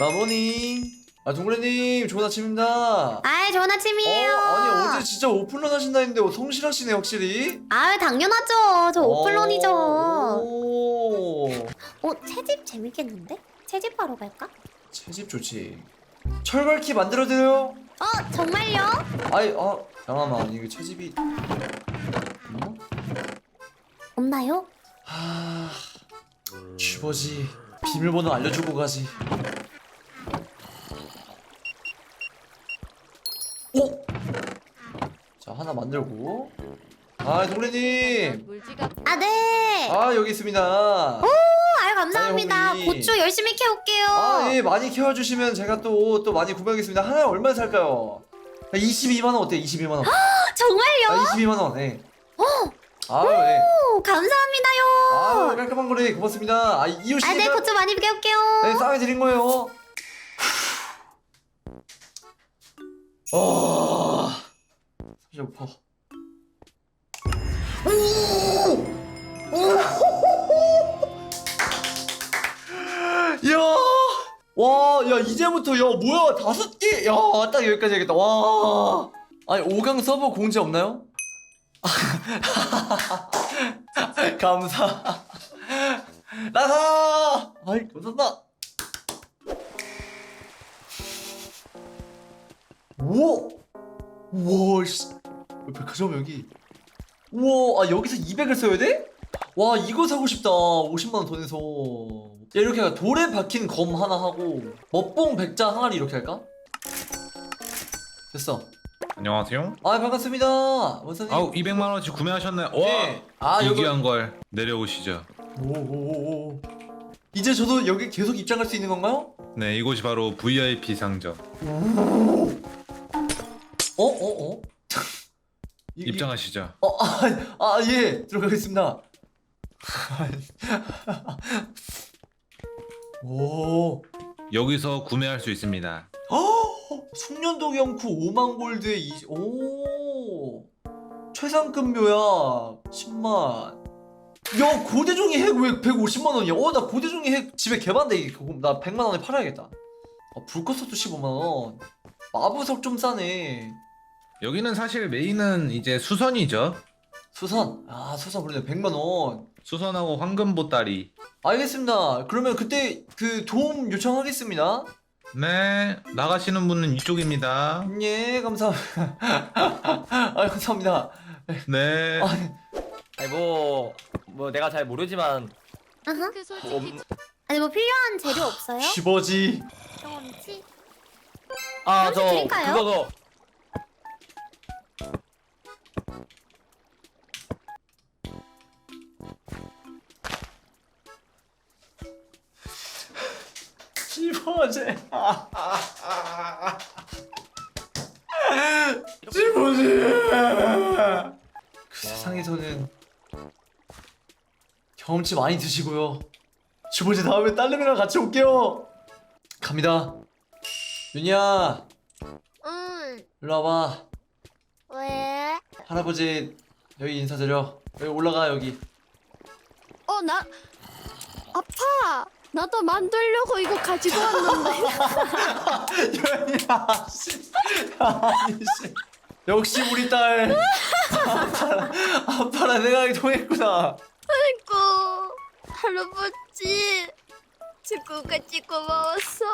마모님 아 동그래님 좋은 아침입니다 아이 좋은 어, 아침이에요. 아니 어제 진짜 오픈런 하신다 했는데 어, 성실하시네 확실히 아유 당연하죠. 저 오픈런이죠. 오, 어 채집 재밌겠는데? 채집하러 갈까? 채집 좋지 철갈키 만들어드려요 어 정말요? 아이 아 잠깐만 이거 채집이 뭐? 없나요? 하... 쥐버지 비밀번호 알려주고 가지 하나 만들고 아 동래님 아 네. 아 여기 있습니다 오 아유 감사합니다. 아니. 고추 열심히 캐올게요. 아예 많이 키워주시면 제가 또 또 많이 구매하겠습니다 하나에 얼마 살까요? 22만원 어때요 22만원 정말요? 아 22만원 예 아유 예오 감사합니다요. 아유 깔끔한 거래 고맙습니다 아 이웃이니까 아네 고추 많이 캐올게요. 네, 싸게 드린 거예요. 아, 35%. 야, 와, 야 이제부터 야 뭐야 다섯 개, 야딱 여기까지 하겠다. 와, 아니 5강 서버 공지 없나요? 감사. 나사. 아이 감사합니다. 우와! 우와, 씨. 백화점 여기. 우와, 아, 여기서 200을 써야 돼? 와, 이거 사고 싶다. 50만원 더 내서. 야, 이렇게 할까? 돌에 박힌 검 하나 하고, 멋봉 백자 항아리 이렇게 할까? 됐어. 안녕하세요. 아, 반갑습니다. 원사님. 아우 200만 원치 구매하셨네. 와, 네. 아, 여기. 이귀한 걸 내려오시죠. 오오오오. 이제 저도 여기 계속 입장할 수 있는 건가요? 네, 이곳이 바로 VIP 상점. 어, 어, 어? 이- 이- 입장하시죠. 어, 아, 아, 예, 들어가겠습니다. 오, 여기서 구매할 수 있습니다. 숙련도 경쿠 5만 골드에 이, 오, 최상급 묘약 10만. 야, 고대종이 핵 왜 150만 원이야? 어, 나 고대종이 핵 집에 개반대 이게 그거 나 100만 원에 팔아야겠다. 아, 불꽃석도 15만 원. 마부석 좀 싸네. 여기는 사실 메인은 이제 수선이죠. 수선, 아, 수선 그러네 100만 원. 수선하고 황금 보따리. 알겠습니다. 그러면 그때 그 도움 요청하겠습니다. 네, 나가시는 분은 이쪽입니다. 예, 감사합니다. 아, 감사합니다. 네. 아, 아니 뭐, 뭐 내가 잘 모르지만 아하. 그 뭐, 없- 아니 뭐 필요한 재료 없어요? 쥐버지. 경험치? 아, 저 드릴까요? 그거 쥐버지. 쥐버지. 그 세상에서는 경험치 많이 드시고요. 쥐버지 다음에 딸내미랑 같이 올게요. 갑니다. 윤이야, 응. 일로 와봐. 왜? 할아버지 여기 인사드려. 여기 올라가 여기. 어, 나 아파. 나도 만들려고 이거 가지고 왔는데. 윤이야, 씨. 아니 씨. 역시 우리 딸. 아빠랑, 아빠랑 생각이 통했구나. 아이고, 할아버지. 친구같이 고마웠어.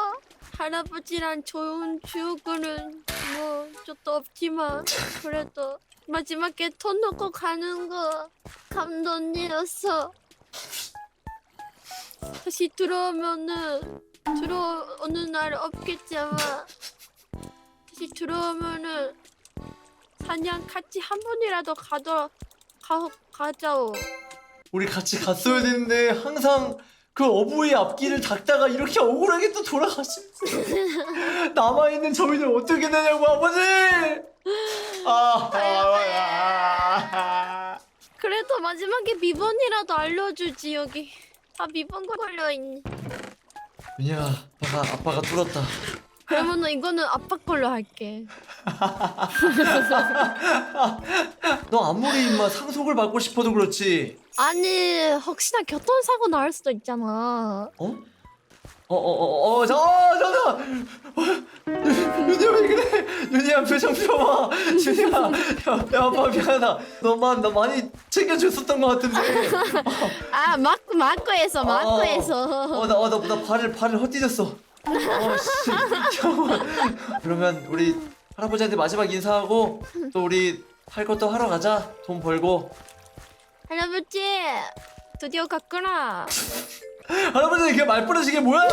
할아버지랑 좋은 추억은 뭐 저도 없지만 그래도 마지막에 돈 넣고 가는 거 감동이었어. 다시 들어오면은 들어오는 날 없겠지 아마 다시 들어오면은 사냥 같이 한 번이라도 가더 가 가자오. 우리 같이 갔어야 되는데 항상 그 어부의 앞길을 닦다가 이렇게 억울하게 또 돌아가시면서 남아 있는 저희들 어떻게 되냐고 아버지 아, 아, 그래도 마지막에 비번이라도 알려주지 여기. 아 비번 걸려 있네. 민야 아빠가 아빠가 뚫었다 그러면은 이거는 아빠 걸로 할게. 너 아무리 임마 상속을 받고 싶어도 그렇지 아니 혹시나 교통사고 나올 수도 있잖아. 어? 어어어어 저 어, 저, 저, 윤희야 왜 그래? 윤희야 표정 펴봐. 윤희야, 야, 야 아빠 미안하다. 너만 나 많이 챙겨줬었던 것 같은데. 아 마크 마크에서 마크에서. 어, 나, 어, 나, 나 발을 발을 헛디뎠어. 어, 씨. 잠깐만. 그러면 우리 할아버지한테 마지막 인사하고 또 우리 할 것도 하러 가자. 돈 벌고. 할아버지 드디어 갔구나. 할아버지 그게 말버릇이 게 뭐야?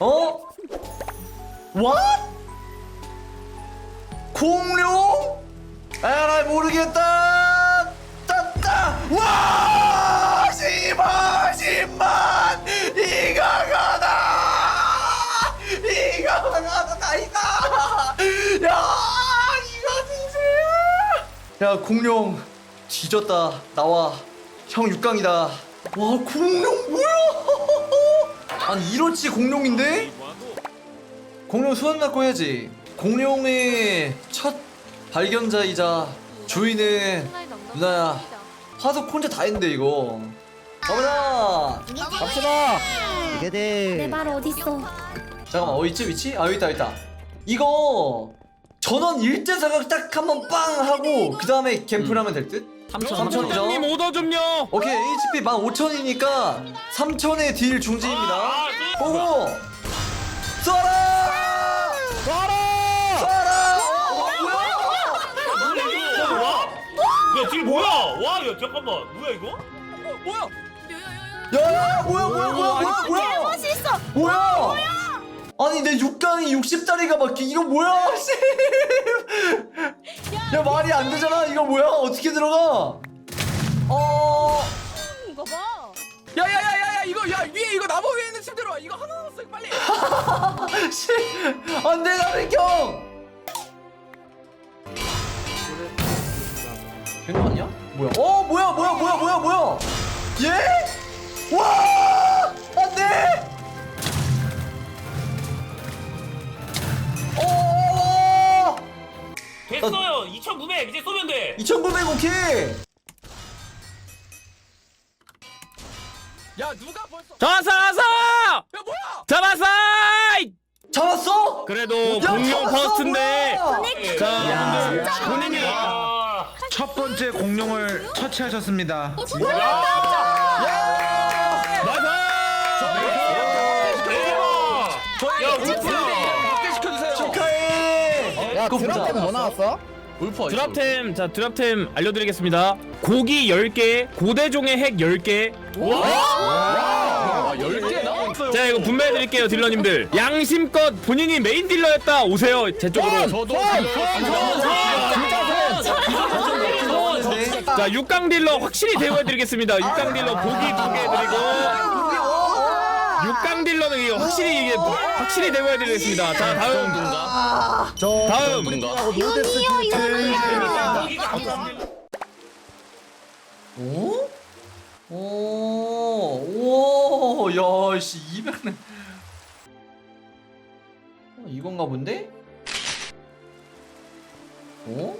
어? What? 공룡? 에라이 모르겠다. 따따. 와! 10만 10만 이거 가다. 이거 가다 이거. 야 이거 주세요. 야 공룡 뒤졌다 나와 형 6강이다 와 공룡 뭐야 아니 이렇지 공룡인데 공룡 수원 갖고 해야지 공룡의 첫 발견자이자 주인은 누나야 화석 혼자 다 했는데 이거 가보자 갑시다. 이게 돼. 내발 어딨어? 잠깐만 어 있지 위치? 아 여기 있다 여기 있다 이거 전원 일제 사각 딱 한번 빵 하고 그 다음에 캠프를 하면 될 듯? 3천이죠 형님 오더 좀요. 오케이 HP 15,000이니까 3,000의 딜 중지입니다 아, 보고 쏴라 쏴라 쏴라 어, 뭐야 야 지금 뭐야? 와, 야 잠깐만, 뭐야 이거? 야 뭐야 뭐야 뭐야 뭐야 뭐야 멋있어 뭐야 아니 내 6강이 60짜리가 막 이거 뭐야 씨. 야 말이 안 되잖아 이거 뭐야 어떻게 들어가 어 이거 봐. 야야야야야 이거 야 위에 이거 나무 위에 있는 침대로 와. 이거 하나 남았어 빨리. 씨, 안돼 나백경. 걔는 아니야? 뭐야? 어 뭐야 뭐야 뭐야 뭐야 뭐야? 예? 와 됐어요. 2,900 이제 쏘면 돼. 2,900 오케이. 야 누가 벌써? 잡았어, 잡았어. 야 뭐야? 잡았어. 잡았어? 그래도 야, 공룡 잡았어, 퍼스트인데. 뭐야? 자, 야, 본인이 아, 첫 번째 공룡을 처치하셨습니다. 대박. 야, 울프야. 야, 그거 보자. 드랍템 뭐 나왔어? 울퍼. 드랍템 자 드랍템 알려드리겠습니다. 고기 10개, 고대종의 핵 10개. 와, 10개 나왔어요. 자 이거 분배해드릴게요 딜러님들. 양심껏 본인이 메인 딜러였다 오세요 제 쪽으로. 저도 네. 자 6강 딜러 확실히 대우해드리겠습니다. 6강 딜러 고기 두개 드리고. 6강 딜러는 이거 확실히 이게 확실히 대우해드리겠습니다. 자 다음 저 다음. 하고 노데스 오? 오, 오, 야, 씨, 200는. 어, 이건가 본데? 어?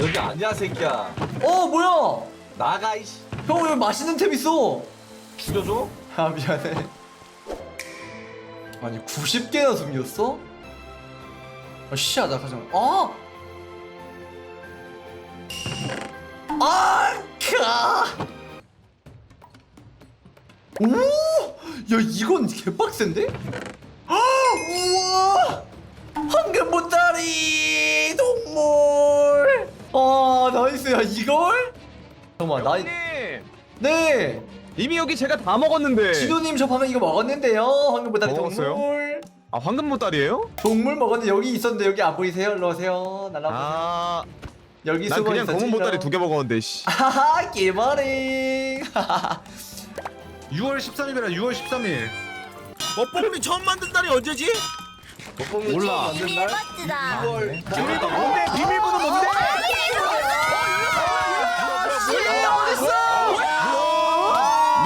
여기 아니야 새끼야 어, 뭐야? 나가 이씨 형, 여기 맛있는 템 있어. 죽여줘? 아, 미안해. 아니, 90개나 숨겼어? 아, 씨하다, 가장. 아! 아! 카! 오! 야, 이건 개빡센데? 아! 우와! 황금 보따리! 동물! 아, 나이스. 야, 이걸? 잠깐만, 나, 네! 이미 여기 제가 다 먹었는데. 진호님 저 방금 이거 먹었는데요. 황금 보따리 뭐 먹었어요? 동물. 아 황금 보따리예요? 동물 먹었는데 여기 있었는데 여기 안 보이세요? 일로 오세요. 날라. 아, 여기 난 숨어 그냥 있었지. 검은 보따리 두 개 먹었는데. 씨. 하하 개머리. 6월 13일이라 6월 13일. 먹보름이 처음 만든 날이 언제지? 몰라. 멋지다. 비밀번호 뭔데? 비밀번호 뭔데?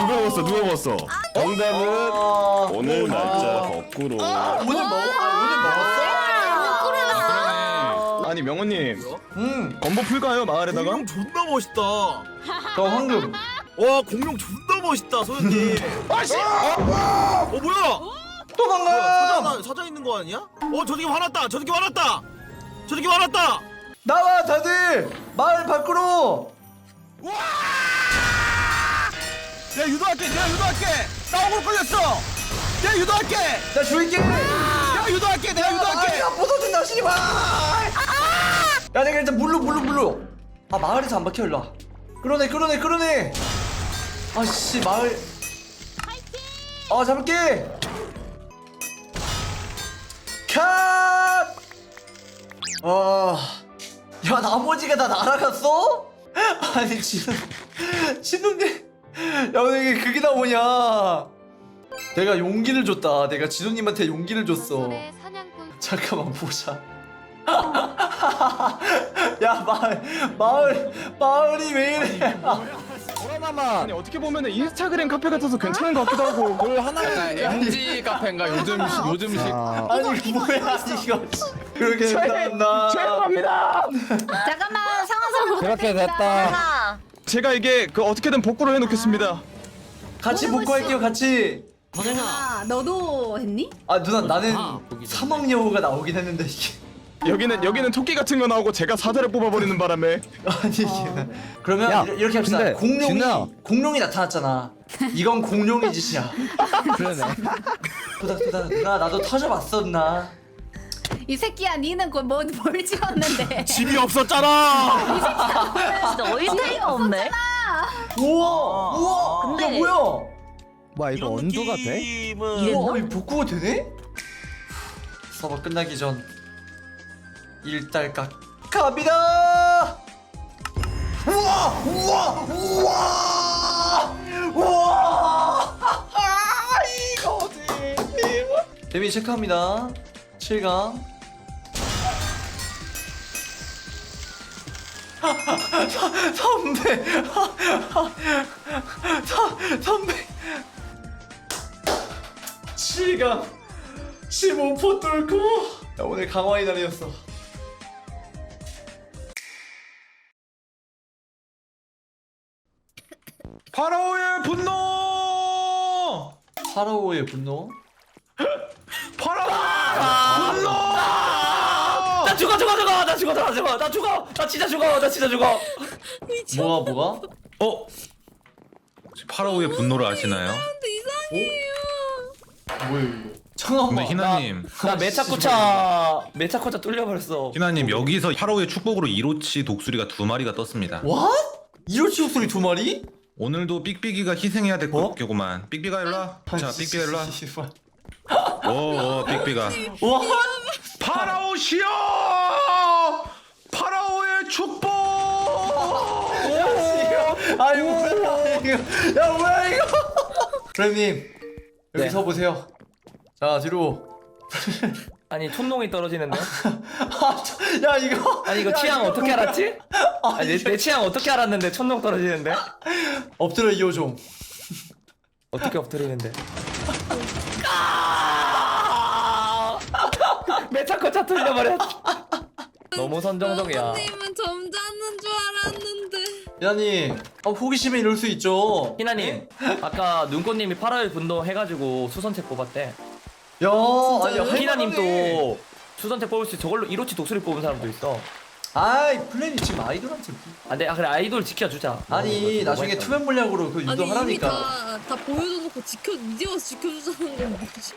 누가 먹었어? 누가 먹었어? 정답은 아, 오늘 날짜 거꾸로. 오늘 먹어? 아, 오늘 먹었어? 아니 명호님 음. 건보 풀까요 마을에다가? 존나 멋있다. 저 황금. 와 공룡 존나 멋있다 소연님 아씨 어 뭐야 도망가 사자 사자 있는 거 아니야? 어 저기 화났다 저기 화났다 저기 화났다 나와 다들 마을 밖으로 내가 유도할게 내가 유도할게. 나 억울 걸렸어. 내가 유도할게. 나 죽일게 내가 유도할게 내가 유도할게. 아야 부서진다 씨발. 야 내가 일단 물로 물로 물로. 아 마을에서 안 박혀 일로 와 끌어내 끌어내 끌어내. 아씨 마을. 아 잡을게. 컷! 아야 나머지가 다 날아갔어? 아니 지금 진우님 야 오늘 이게 그게 나오냐 내가 용기를 줬다 내가 진우님한테 용기를 줬어 잠깐만 보자. 야 마을 마을 마을이 왜 이래? 코로나만 아니 어떻게 보면은 인스타그램 카페 같아서 괜찮은 것 같기도 하고 뭘 하나 MG 카페인가 요즘 요즘식 아, 아니 뭐야 이거? 그렇게 된다. 죄송합니다 잠깐만 상황상 그렇게 됐다. 제가 이게 그 어떻게든 복구를 해놓겠습니다 같이 복구할게요 같이. 아 너도 했니? 아 누나 나는 사막 여우가 나오긴 했는데 이게 여기는 여기는 토끼 같은 거 나오고 제가 사자를 뽑아버리는 바람에 아니 이게 그러면 야, 이렇게 합시다. 근데 공룡이 진우야. 공룡이 나타났잖아. 이건 공룡의 짓이야. 그러네. 토닥토닥 누나 나도 터져봤었나? 이 새끼야 니는 뭐뭘 찍었는데? 집이 없었잖아. 진짜 어이가 없네. 우와 우와. 근데- 야 뭐야? 뭐야 이거 언도가 돼? 느낌은 우와 이 복구가 되네? 서버 끝나기 전 일달각 갑니다. 우와 우와 우와! 우와! 아, 이거지. 데미 체크합니다. 7강 선배. 선배. 7강 15포 뚫고. 야, 오늘 강화의 날이었어. 파라오의 분노! 파라오의 분노? 나 죽어 죽어 죽어! 나 죽어 나 죽어 나 죽어 나 진짜 죽어 나 진짜 죽어 뭐가 뭐가? 어? 파라오의 분노를 아시나요? 뭐야 이거 잠깐만 근데 희나님 나 메차코차 메차코차 뚫려버렸어 희나님 여기서 파라오의 축복으로 이로치 독수리가 두 마리가 떴습니다 왓? 이로치 목소리 두 마리? 오늘도 삑삑이가 희생해야 될 어? 거구만 삑삑아 일로와 자 삑삑아 일로와. 오오 삑삑아 와 파라오시여 파라오 아니 뭐야 이거 야 뭐야 이거? 프렘님 여기 네. 서 보세요. 자 뒤로. 아니 촌농이 떨어지는데? 아, 저- 야 이거. 아니 이거 야, 취향 이거 어떻게 뭐야? 알았지? 아니 내, 내 취향 어떻게 알았는데 촌농 떨어지는데? 엎드려 이호종 어떻게 엎드리는데? 아! 메차코차 뚫려버렸어. 너무 선정적이야. 님은 점잖은 줄 알았는데. 야니 아, 호기심에 이럴 수 있죠. 희나님 아까 눈꽃님이 8월 분노 해가지고 수선책 뽑았대. 야 아니 할 희나님 만하네. 또 수선책 뽑을 수 저걸로 이로치 독수리 뽑은 사람도 있어. 아이 플랜이 지금 아이돌한테 아, 네, 아 그래 아이돌 지켜주자. 아니 나중에. 투명 물약으로 그 아니 이미 유도하라니까. 다, 다 보여줘놓고 지켜 이제 와서 지켜주자는 건 뭐지?